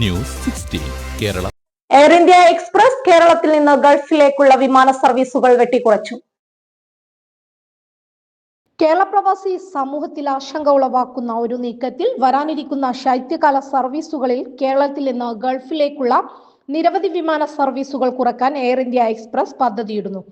News sixteen Kerala. Air India Express കേരളത്തിൽ നിന്ന് ഗൾഫിലേക്കുള്ള വിമാന സർവീസുകൾ വെട്ടിക്കുറച്ചു. കേരള പ്രവാസി സമൂഹത്തിൽ ആശങ്ക ഉളവാക്കുന്ന ഒരു നീക്കത്തിൽ വരാനിരിക്കുന്ന ശൈത്യകാല സർവീസുകളിൽ കേരളത്തിൽ നിന്ന് ഗൾഫിലേക്കുള്ള നിരവധി വിമാന സർവീസുകൾ കുറയ്ക്കാൻ എയർ ഇന്ത്യ എക്സ്പ്രസ് പദ്ധതിയിടുന്നു.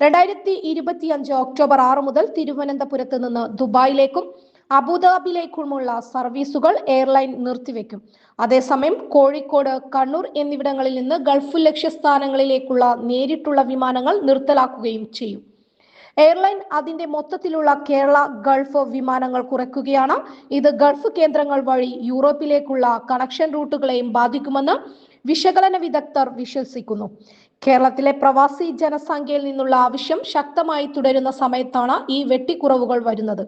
രണ്ടായിരത്തി ഇരുപത്തിയഞ്ച് ഒക്ടോബർ ആറ് മുതൽ തിരുവനന്തപുരത്ത് നിന്ന് ദുബായിലേക്കും അബുദാബിയിലേക്കുമുള്ള സർവീസുകൾ എയർലൈൻ നിർത്തിവെക്കും. അതേസമയം കോഴിക്കോട് കണ്ണൂർ എന്നിവിടങ്ങളിൽ നിന്ന് ഗൾഫ് ലക്ഷ്യസ്ഥാനങ്ങളിലേക്കുള്ള നേരിട്ടുള്ള വിമാനങ്ങൾ നിർത്തലാക്കുകയും ചെയ്യും. എയർലൈൻ അതിന്റെ മൊത്തത്തിലുള്ള കേരള ഗൾഫ് വിമാനങ്ങൾ കുറയ്ക്കുകയാണ്. ഇത് ഗൾഫ് കേന്ദ്രങ്ങൾ വഴി യൂറോപ്പിലേക്കുള്ള കണക്ഷൻ റൂട്ടുകളെയും ബാധിക്കുമെന്ന് വിശകലന വിദഗ്ധർ വിശ്വസിക്കുന്നു. കേരളത്തിലെ പ്രവാസി ജനസംഖ്യയിൽ നിന്നുള്ള ആവശ്യം ശക്തമായി തുടരുന്ന സമയത്താണ് ഈ വെട്ടിക്കുറവുകൾ വരുന്നത്.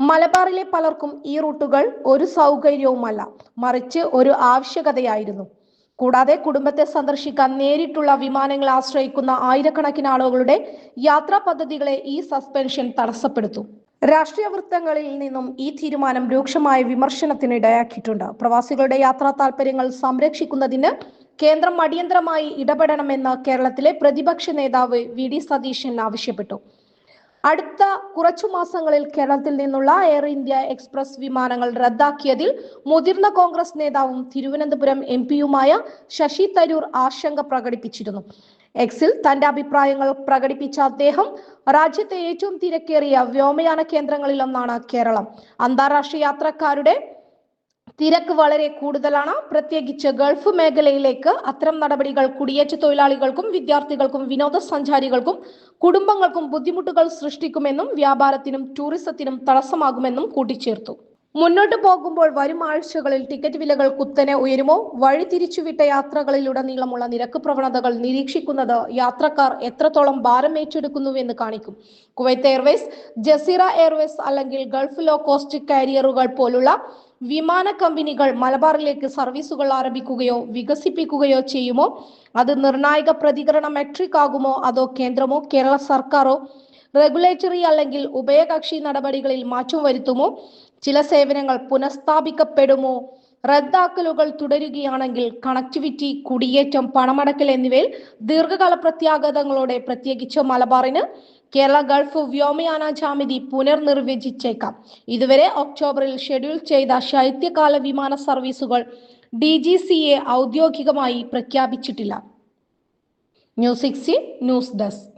മലബാറിലെ പലർക്കും ഈ റൂട്ടുകൾ ഒരു സൗകര്യവുമല്ല. മറിച്ച് ഒരു ആവശ്യകതയായിരുന്നു. കൂടാതെ കുടുംബത്തെ സന്ദർശിക്കാൻ നേരിട്ടുള്ള വിമാനങ്ങൾ ആശ്രയിക്കുന്ന ആയിരക്കണക്കിന് ആളുകളുടെ യാത്രാ പദ്ധതികളെ ഈ സസ്പെൻഷൻ തടസ്സപ്പെടുത്തും. രാഷ്ട്രീയ വൃത്തങ്ങളിൽ നിന്നും ഈ തീരുമാനം രൂക്ഷമായ വിമർശനത്തിന് ഇടയാക്കിയിട്ടുണ്ട്. പ്രവാസികളുടെ യാത്രാ താൽപര്യങ്ങൾ സംരക്ഷിക്കുന്നതിന് കേന്ദ്രം അടിയന്തരമായി ഇടപെടണമെന്ന് കേരളത്തിലെ പ്രതിപക്ഷ നേതാവ് വി. ഡി. സതീശൻ ആവശ്യപ്പെട്ടു. അടുത്ത കുറച്ചു മാസങ്ങളിൽ കേരളത്തിൽ നിന്നുള്ള എയർ ഇന്ത്യ എക്സ്പ്രസ് വിമാനങ്ങൾ റദ്ദാക്കിയതിൽ മുതിർന്ന കോൺഗ്രസ് നേതാവും തിരുവനന്തപുരം എം പിയുമായ ശശി തരൂർ ആശങ്ക പ്രകടിപ്പിച്ചിരുന്നു. എക്സിൽ തന്റെ അഭിപ്രായങ്ങൾ പ്രകടിപ്പിച്ച അദ്ദേഹം രാജ്യത്തെ ഏറ്റവും തിരക്കേറിയ വ്യോമയാന കേന്ദ്രങ്ങളിലൊന്നാണ് കേരളം. അന്താരാഷ്ട്ര യാത്രക്കാരുടെ തിരക്ക് വളരെ കൂടുതലാണ്. പ്രത്യേകിച്ച് ഗൾഫ് മേഖലയിലേക്ക് അത്തരം നടപടികൾ കുടിയേറ്റ തൊഴിലാളികൾക്കും വിദ്യാർത്ഥികൾക്കും വിനോദസഞ്ചാരികൾക്കും കുടുംബങ്ങൾക്കും ബുദ്ധിമുട്ടുകൾ സൃഷ്ടിക്കുമെന്നും വ്യാപാരത്തിനും ടൂറിസത്തിനും തടസ്സമാകുമെന്നും കൂട്ടിച്ചേർത്തു. മുന്നോട്ട് പോകുമ്പോൾ വരും ആഴ്ചകളിൽ ടിക്കറ്റ് വിലകൾ കുത്തനെ ഉയരുമോ? വഴി തിരിച്ചുവിട്ട യാത്രകളിലുടനീളമുള്ള നിരക്ക് പ്രവണതകൾ നിരീക്ഷിക്കുന്നത് യാത്രക്കാർ എത്രത്തോളം ഭാരം ഏറ്റെടുക്കുന്നുവെന്ന് കാണിക്കും. കുവൈത്ത് എയർവേസ് ജസീറ എയർവേസ് അല്ലെങ്കിൽ ഗൾഫ് ലോ കോസ്റ്റ് കാരിയറുകൾ പോലുള്ള വിമാന കമ്പനികൾ മലബാറിലേക്ക് സർവീസുകൾ ആരംഭിക്കുകയോ വികസിപ്പിക്കുകയോ ചെയ്യുമോ? അത് നിർണായക പ്രതികരണ മെട്രിക് ആകുമോ? അതോ കേന്ദ്രമോ കേരള സർക്കാരോ? റെഗുലേറ്ററി അല്ലെങ്കിൽ ഉഭയകക്ഷി നടപടികളിൽ മാറ്റം വരുത്തുമോ? ചില സേവനങ്ങൾ പുനഃസ്ഥാപിക്കപ്പെടുമോ? റദ്ദാക്കലുകൾ തുടരുകയാണെങ്കിൽ കണക്ടിവിറ്റി കുടിയേറ്റം പണമടക്കൽ എന്നിവയിൽ ദീർഘകാല പ്രത്യാഘാതങ്ങളോടെ പ്രത്യേകിച്ച് മലബാറിന് കേരള ഗൾഫ് വ്യോമയാന ജാമിതി പുനർനിർവചിച്ചേക്കാം. ഇതുവരെ ഒക്ടോബറിൽ ഷെഡ്യൂൾ ചെയ്ത ശൈത്യകാല വിമാന സർവീസുകൾ ഡി ജി സി എ ഔദ്യോഗികമായി പ്രഖ്യാപിച്ചിട്ടില്ല. News sixty news desk.